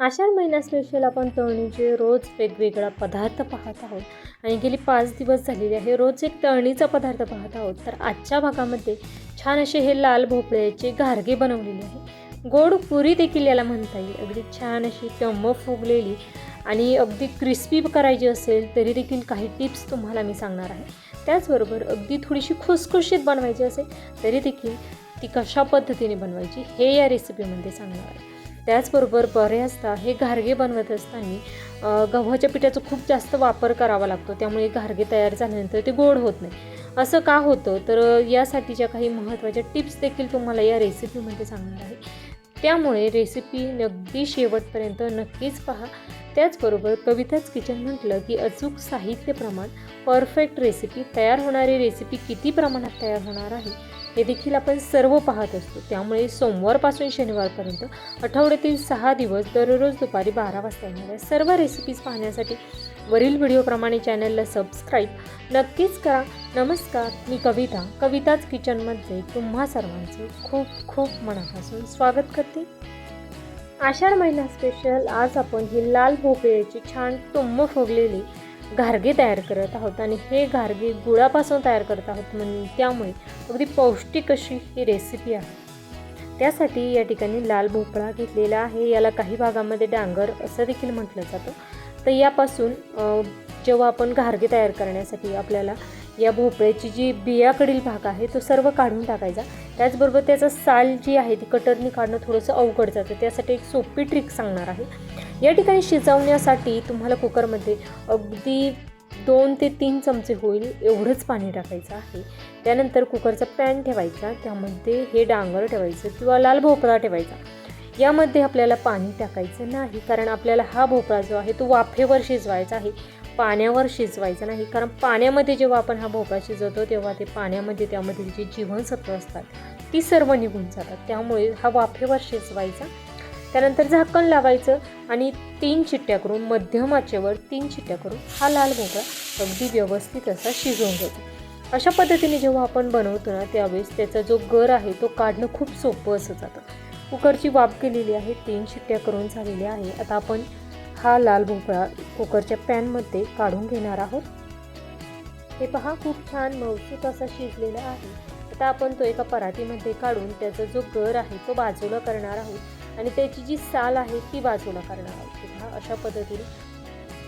आषाढ महिना स्पेशल आपण तळणीचे रोज वेगवेगळा पदार्थ पाहत आहोत. आणि गेली पाच दिवस झालेले आहे रोज एक तळणीचा पदार्थ पाहत आहोत. तर आजच्या भागामध्ये छान असे हे लाल भोपळ्याचे घारगे बनवलेले आहे. गोड पुरी देखील याला म्हणता येईल. अगदी छान अशी टम्म फुगलेली आणि अगदी क्रिस्पी करायची असेल तरी देखील काही टिप्स तुम्हाला मी सांगणार आहे. त्याचबरोबर अगदी थोडीशी खुसखुशीत बनवायची असेल तरी देखील ती कशा पद्धतीने बनवायची हे या रेसिपीमध्ये सांगणार आहे. त्याचबरोबर बऱ्याचदा हे घारगे बनवत असताना गव्हाच्या पिठाचा खूप जास्त वापर करावा लागतो. त्यामुळे घारगे तयार झाल्यानंतर ते गोड होत नाही. असं का होतं? तर यासाठीच्या काही महत्त्वाच्या टिप्स देखील तुम्हाला या रेसिपीमध्ये सांगणार आहे. त्यामुळे रेसिपी अगदी शेवटपर्यंत नक्कीच पहा. त्याचबरोबर कविताच किचन म्हटलं की अचूक साहित्य प्रमाण परफेक्ट रेसिपी तयार होणारी रेसिपी किती प्रमाणात तयार होणार आहे? हे देखील आपण सर्व पाहत असतो. त्यामुळे सोमवारपासून शनिवारपर्यंत आठवड्यातील सहा दिवस दररोज दुपारी बारा वाजता येणाऱ्या सर्व रेसिपीज पाहण्यासाठी वरील व्हिडिओप्रमाणे चॅनलला सबस्क्राईब नक्कीच करा. नमस्कार मी कविता. कविताच किचनमध्ये तुम्हा सर्वांचे खूप खूप मनापासून स्वागत करते. आषाढ महिना स्पेशल आज आपण ही लाल भोपळ्याची छान टुम्म फुगलेली घारगे तयार करत आहोत आणि हे घारगे गुळापासून तयार करत आहोत म्हणून त्यामुळे अगदी पौष्टिक अशी ही रेसिपी आहे. त्यासाठी या ठिकाणी लाल भोपळा घेतलेला आहे. याला काही भागामध्ये डांगर असं देखील म्हटलं जातं. तर यापासून जेव्हा आपण घारगे तयार करण्यासाठी आपल्याला या भोपळ्याची जी बियाकडील भाग आहे तो सर्व काढून टाकायचा. त्याचबरोबर त्याचं साल जी आहे ती कटरनी काढणं थोडंसं अवघड जातं. त्यासाठी एक सोपी ट्रिक सांगणार आहे. या ठिकाणी शिजवण्यासाठी तुम्हाला कुकरमध्ये अगदी दोन ते तीन चमचे होईल एवढंच पाणी टाकायचं आहे. त्यानंतर कुकरचा पॅन ठेवायचा त्यामध्ये हे डांगर ठेवायचं किंवा लाल भोपळा ठेवायचा. यामध्ये आपल्याला पाणी टाकायचं नाही कारण आपल्याला हा भोपळा जो आहे तो वाफेवर शिजवायचा आहे. पाण्यावर शिजवायचा नाही कारण पाण्यामध्ये जेव्हा आपण हा भोपळा शिजवतो तेव्हा ते पाण्यामध्ये त्यामध्ये जी जीवनसत्व असतात ती सर्व निघून जातात. त्यामुळे हा वाफेवर शिजवायचा. त्यानंतर झाकण लावायचं आणि तीन चिट्ट्या करून मध्यम आचेवर तीन चिट्ट्या करून हा लाल भोपळा अगदी व्यवस्थित असा शिजवून घ्यायचा अशा पद्धतीने जेव्हा आपण बनवतो ना त्यावेळेस त्याचा जो गर आहे तो काढणं खूप सोपं असं जातं. कुकरची वाफ केलेली आहे तीन शिट्ट्या करून झालेल्या आहे. आता आपण हा लाल भोपळा कुकरच्या पॅनमध्ये काढून घेणार आहोत. हे पहा खूप छान मौसूत असा शिजलेला आहे. आता आपण तो एका पराठीमध्ये काढून त्याचा जो गर आहे तो बाजूला करणार आहोत. आणि त्याची जी साल आहे ती बाजूला करणं आहोत. हा अशा पद्धतीने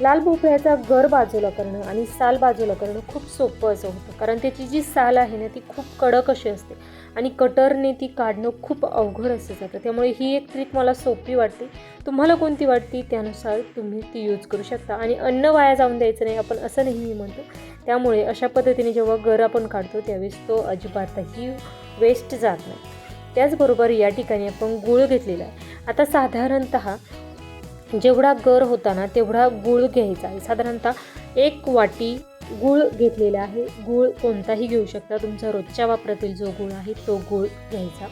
लाल भोपळ्याचा गर बाजूला करणं आणि साल बाजूला करणं खूप सोपं असं होतं. कारण त्याची जी साल आहे ना ती खूप कडक अशी असते आणि कटरने ती काढणं खूप अवघड असं जातं. त्यामुळे ही एक ट्रिक मला सोपी वाटते. तुम्हाला कोणती वाटते त्यानुसार तुम्ही ती यूज करू शकता. आणि अन्न वाया जाऊन द्यायचं नाही आपण असं नेहमी म्हणतो. त्यामुळे अशा पद्धतीने जेव्हा गर आपण काढतो त्यावेळेस तो अजिबातही वेस्ट जात नाही. त्याचबरोबर या ठिकाणी आपण गूळ घेतलेला आहे. आता साधारणत जेवढा गर होता ना तेवढा गूळ घ्यायचा आहे. साधारणतः एक वाटी गूळ घेतलेला आहे. गूळ कोणताही घेऊ शकता. तुमचा रोजच्या वापरातील जो गूळ आहे तो गूळ घ्यायचा.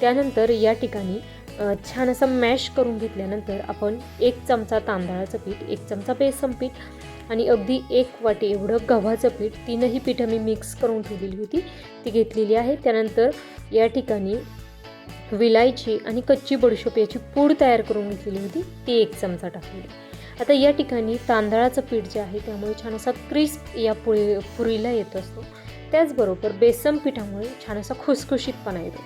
त्यानंतर या ठिकाणी छान असं मॅश करून घेतल्यानंतर आपण एक चमचा तांदळाचं पीठ एक चमचा बेसन पीठ आणि अगदी एक वाटी एवढं गव्हाचं पीठ तीनही पीठं मी मिक्स करून ठेवलेली होती. ती घेतलेली आहे. त्यानंतर या ठिकाणी विलायची आणि कच्ची बडीशोप याची पूड तयार करून घेतलेली होती. ती एक चमचा टाकलेली. आता या ठिकाणी तांदळाचं पीठ जे आहे त्यामुळे छान असा क्रिस्प या पुळी पुरीला येत असतो. त्याचबरोबर बेसन पिठामुळे छान असा खुसखुशीतपणा येतो.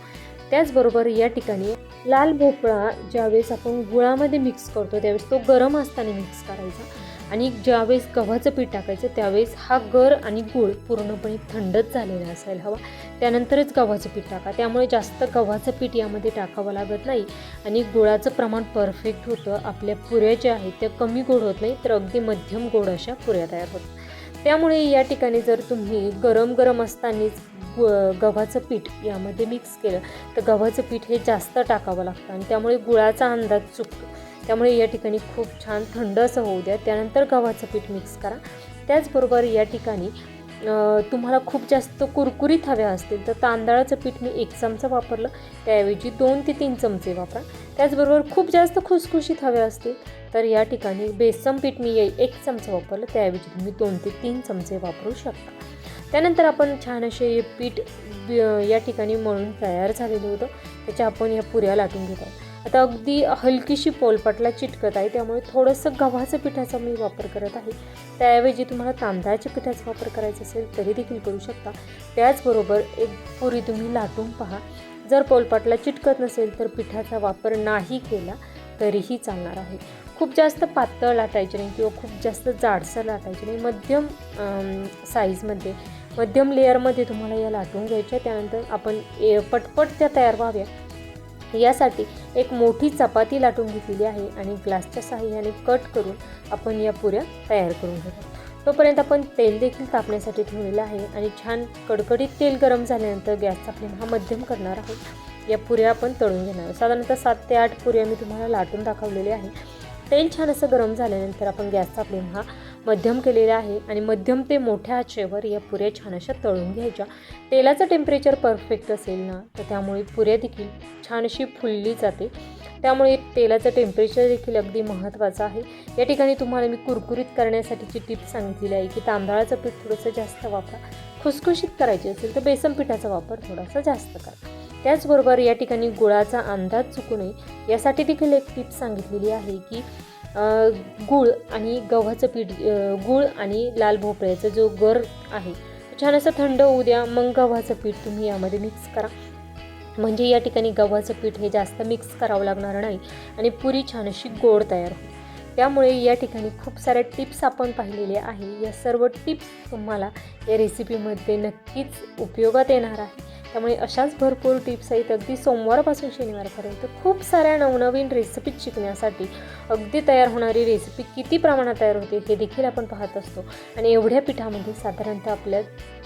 त्याचबरोबर या ठिकाणी लाल भोपळा ज्यावेळेस आपण गुळामध्ये मिक्स करतो त्यावेळेस तो गरम असताना मिक्स करायचा. आणि ज्यावेळेस गव्हाचं पीठ टाकायचं त्यावेळेस हा गर आणि गूळ पूर्णपणे थंडच झालेला असायला हवा. त्यानंतरच गव्हाचं पीठ टाका. त्यामुळे जास्त गव्हाचं पीठ यामध्ये टाकावं लागत नाही आणि गुळाचं प्रमाण परफेक्ट होतं. आपल्या पुऱ्या ज्या आहेत त्या कमी गोड होत नाही तर अगदी मध्यम गोड अशा पुऱ्या तयार होतात. त्यामुळे या ठिकाणी जर तुम्ही गरम गरम असतानाच गु गव्हाचं पीठ यामध्ये मिक्स केलं तर गव्हाचं पीठ हे जास्त टाकावं लागतं आणि त्यामुळे गुळाचा अंदाज चुकतो. त्यामुळे या ठिकाणी खूप छान थंड असं होऊ द्या. त्यानंतर गव्हाचं पीठ मिक्स करा. त्याचबरोबर या ठिकाणी तुम्हाला खूप जास्त कुरकुरीत हव्या असतील तर तांदळाचं पीठ मी एक चमचा वापरलं. त्याऐवजी दोन ते तीन चमचे वापरा. त्याचबरोबर खूप जास्त खुसखुशीत हव्या असतील तर या ठिकाणी बेसन पीठ मी एक चमचा वापरलं. त्याऐवजी तुम्ही दोन ते तीन चमचे वापरू शकता. त्यानंतर आपण छान असे हे पीठ या ठिकाणी मळून तयार झालेलं होतं. त्याच्या आपण या पुऱ्या लाटून घेत आहोत आता अगदी हलकीशी पोलपाटला चिटकत आहे त्यामुळे थोडंसं गव्हाचं पिठाचा मी वापर करत आहे. त्याऐवजी तुम्हाला तांदळाच्या पिठाचा वापर करायचा असेल तरी देखील करू शकता. त्याचबरोबर एक पुरी तुम्ही लाटून पहा. जर पोलपाटला चिटकत नसेल तर पिठाचा वापर नाही केला तरीही चालणार आहे. खूप जास्त पातळ लाटायचे नाही किंवा खूप जास्त जाडसर लाटायचे नाही. मध्यम साईजमध्ये मध्यम लेअरमध्ये तुम्हाला या लाटून घ्यायच्या त्यानंतर आपण ए पटपट त्या तयार व्हाव्या. यासाठी एक मोठी चपाती लाटून घेतलेली आहे आणि ग्लासच्या सहाय्याने कट करून आपण या पुऱ्या तयार करून घेतो तोपर्यंत आपण तेल देखील तापण्यासाठी ठेवलेलं आहे आणि छान कडकडीत तेल गरम झाल्यानंतर गॅसचा फ्लेम हा मध्यम करणार आहोत. या पुऱ्या आपण तळून घेणार आहोत. साधारणतः सात ते आठ पुऱ्या मी तुम्हाला लाटून दाखवलेले आहे तेल छान असं गरम झाल्यानंतर आपण गॅसचा फ्लेम हा मध्यम केलेलं आहे आणि मध्यम ते मोठ्या आचेवर या पुऱ्या छान अशा तळून घ्यायच्या. तेलाचं टेम्परेचर परफेक्ट असेल ना तर त्यामुळे पुऱ्या देखील छान अशी फुलली जाते. त्यामुळे तेलाचं टेम्परेचर देखील अगदी महत्त्वाचं आहे. या ठिकाणी तुम्हाला मी कुरकुरीत करण्यासाठीची टिप सांगितलेली आहे की तांदळाचं पीठ थोडंसं जास्त वापरा. खुसखुशीत करायची असेल तर बेसन पिठाचा वापर थोडासा जास्त करा. त्याचबरोबर या ठिकाणी गुळाचा अंदाज चुकू नये यासाठी देखील एक टिप सांगितलेली आहे की गूळ आणि गव्हाचं पीठ गूळ आणि लाल भोपळ्याचा जो गर आहे तो छान असं थंड होऊ द्या. मग गव्हाचं पीठ तुम्ही यामध्ये मिक्स करा. म्हणजे या ठिकाणी गव्हाचं पीठ हे जास्त मिक्स करावं लागणार नाही आणि पुरी छान अशी गोड तयार होईल. त्यामुळे या ठिकाणी खूप साऱ्या टिप्स आपण पाहिलेल्या आहे. या सर्व टिप्स तुम्हाला या रेसिपीमध्ये नक्कीच उपयोगात येणार आहे. त्यामुळे अशाच भरपूर टिप्स आहेत. अगदी सोमवारपासून शनिवारपर्यंत खूप साऱ्या नवनवीन रेसिपीज शिकण्यासाठी अगदी तयार होणारी रेसिपी किती प्रमाणात तयार होते हे देखील आपण पाहत असतो. आणि एवढ्या पिठामध्ये साधारणतः आपल्या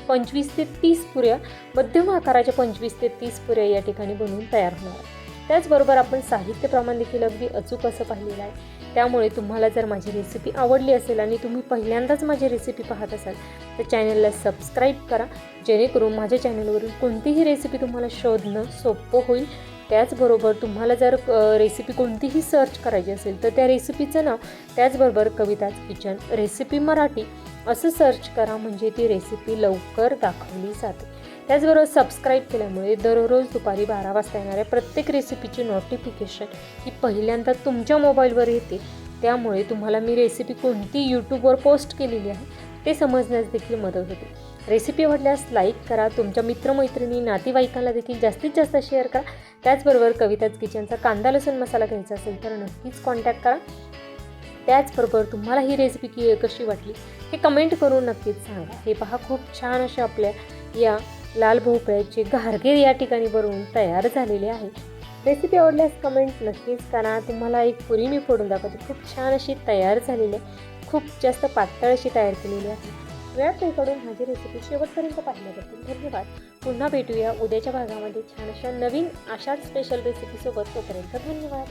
पंचवीस ते तीस पुऱ्या मध्यम आकाराच्या पंचवीस ते तीस पुऱ्या या ठिकाणी बनवून तयार होणार त्याचबरोबर आपण साहित्य प्रमाण देखील अगदी अचूक असं पाहिलेलं आहे. त्यामुळे तुम्हाला जर माझी रेसिपी आवडली असेल आणि तुम्ही पहिल्यांदाच माझी रेसिपी पाहत असाल तर चॅनलला सबस्क्राईब करा. जेणेकरून माझ्या चॅनलवरील कोणतीही रेसिपी तुम्हाला शोधणं सोपं होईल. त्याचबरोबर तुम्हाला जर रेसिपी कोणतीही सर्च करायची असेल तर त्या रेसिपीचं नाव त्याचबरोबर कविताज किचन रेसिपी मराठी असं सर्च करा. म्हणजे ती रेसिपी लवकर दाखवली जाते. त्याचबरोबर सबस्क्राईब केल्यामुळे दररोज दुपारी बारा वाजता येणाऱ्या प्रत्येक रेसिपीची नोटिफिकेशन ही पहिल्यांदा तुमच्या मोबाईलवर येते. त्यामुळे तुम्हाला मी रेसिपी कोणती यूट्यूबवर पोस्ट केलेली आहे ते समजण्यास देखील मदत होते. रेसिपी आवडल्यास लाईक करा तुमच्या मित्रमैत्रिणी नातेवाईकांना देखील जास्तीत जास्त शेअर करा. त्याचबरोबर कविताज किचनचा कांदा लसूण मसाला घ्यायचा असेल तर नक्कीच कॉन्टॅक्ट करा. त्याचबरोबर तुम्हाला ही रेसिपी की कशी वाटली हे कमेंट करून नक्कीच सांगा. हे पहा खूप छान अशा आपल्या या लाल भोपळ्याचे घारगे या ठिकाणी बनवून तयार झालेले आहे. रेसिपी आवडल्यास कमेंट नक्कीच करा. तुम्हाला एक पुरी मी फोडून दाखवते. खूप छान अशी तयार झालेली आहे. खूप जास्त पातळ अशी तयार केलेली आहे. वेळाकडून माझी रेसिपी शेवटपर्यंत पाहिल्याबद्दल धन्यवाद. पुन्हा भेटूया उद्याच्या भागामध्ये छान अशा नवीन अशाच स्पेशल रेसिपीसोबत तोपर्यंत धन्यवाद.